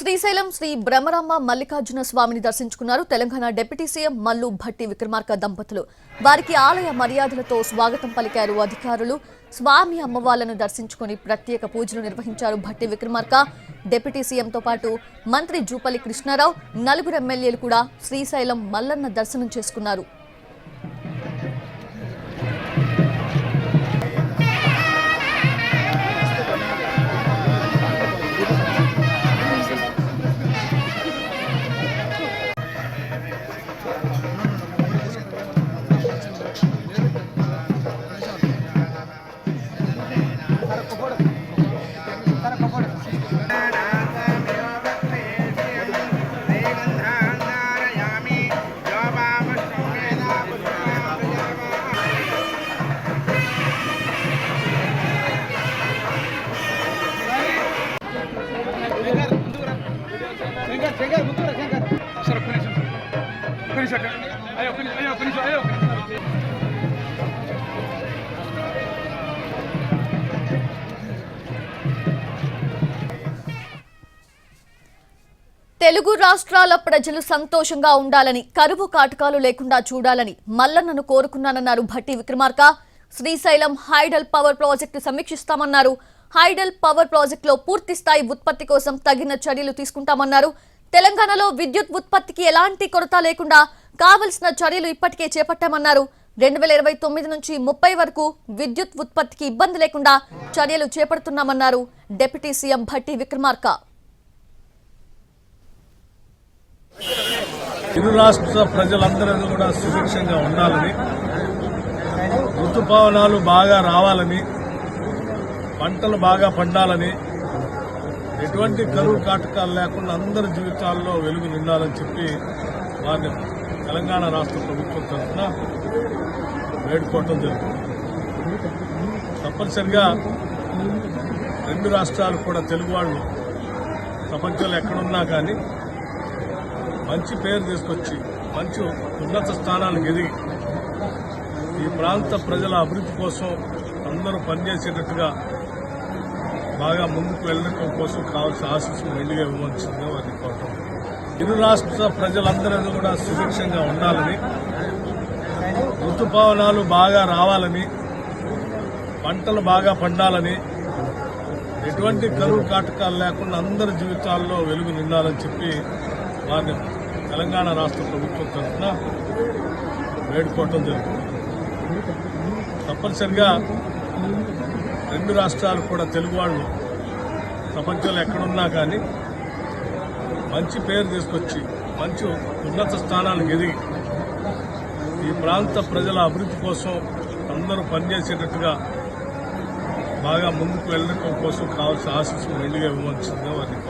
శ్రీశైలం శ్రీ బ్రహ్మరాంబ మల్లికార్జున స్వామిని దర్శించుకున్నారు Telangana deputy CM Mallu Bhatti Vikramarka దంపతులు. వారికి ఆలయ మర్యాదలతో స్వాగతం పలికారు అధికారులు. స్వామి అమ్మవార్లను దర్శించుకుని ప్రత్యేక పూజలు నిర్వహించారు భట్టి విక్రమార్క. డిప్యూటీ సీఎంతో పాటు మంత్రి జూపల్లి కృష్ణారావు నలుగురు ఎమ్మెల్యేలు కూడా శ్రీశైలం మల్లన్న దర్శనం చేసుకున్నారు. సార్ ఒక్క నిమిషం ఒక్క నిమిషం అయ్యో ఒక్క నిమిషం అయ్యో ఒక్క నిమిషం అయ్యో తెలుగు రాష్ట్రాల ప్రజలు సంతోషంగా ఉండాలని కరువు కాటకాలు లేకుండా చూడాలని మల్లన్నను కోరుకున్నానన్నారు Bhatti Vikramarka. Srisailam hydel power project సమీక్షిస్తామన్నారు hydel power ప్రాజెక్టులో పూర్తి స్థాయి ఉత్పత్తి కోసం తగిన చర్యలు తీసుకుంటామన్నారు. తెలంగాణలో విద్యుత్ ఉత్పత్తికి ఎలాంటి కొరత లేకుండా కావలసిన చర్యలు ఇప్పటికే చేపట్టామన్నారు. రెండు వేల ఇరవై తొమ్మిది నుంచి ముప్పై వరకు విద్యుత్ ఉత్పత్తికి ఇబ్బంది లేకుండా చర్యలు చేపడుతున్నామన్నారు డిప్యూటీ సీఎం భట్టి విక్రమార్క. ఇరు రాష్ట్ర ప్రజలందరూ కూడా సుభిక్షంగా ఉండాలని ఋతుపవనాలు బాగా రావాలని పంటలు బాగా పండాలని ఎటువంటి కరువు కాటకాలు లేకుండా అందరి జీవితాల్లో వెలుగు నిండాలని చెప్పి వారిని తెలంగాణ రాష్ట్ర ప్రభుత్వం తరఫున వేడుకోవటం జరుగుతుంది. తప్పనిసరిగా రెండు రాష్ట్రాలు కూడా తెలుగు వాళ్ళు ప్రపంచంలో ఎక్కడున్నా కానీ మంచి పేరు తీసుకొచ్చి మంచి ఉన్నత స్థానాలకు ఎదిగి ఈ ప్రాంత ప్రజల అభివృద్ధి కోసం అందరూ పనిచేసేటట్టుగా బాగా ముందుకు వెళ్ళడం కోసం కావాల్సిన ఆశీస్సులు మెండుగా ఇవ్వవలసిందిగా వారిని కోరటం. ఇరు రాష్ట్ర ప్రజలందరూ కూడా సుభిక్షంగా ఉండాలని ఋతుపవనాలు బాగా రావాలని పంటలు బాగా పండాలని ఎటువంటి కరువు కాటకాలు లేకుండా అందరి జీవితాల్లో వెలుగు నిండాలని చెప్పి వారిని తెలంగాణ రాష్ట్ర ప్రభుత్వం తరఫున వేడుకోవటం జరుగుతుంది. తప్పనిసరిగా రెండు రాష్ట్రాలు కూడా తెలుగు వాళ్ళు ప్రపంచంలో ఎక్కడున్నా కానీ మంచి పేరు తీసుకొచ్చి మంచి ఉన్నత స్థానాలకు ఎదిగి ఈ ప్రాంత ప్రజల అభివృద్ధి కోసం అందరూ పనిచేసేటట్టుగా బాగా ముందుకు వెళ్ళడం కోసం కావాల్సిన ఆశీస్సులు మెండుగా ఇవ్వవలసిందిగా వారిని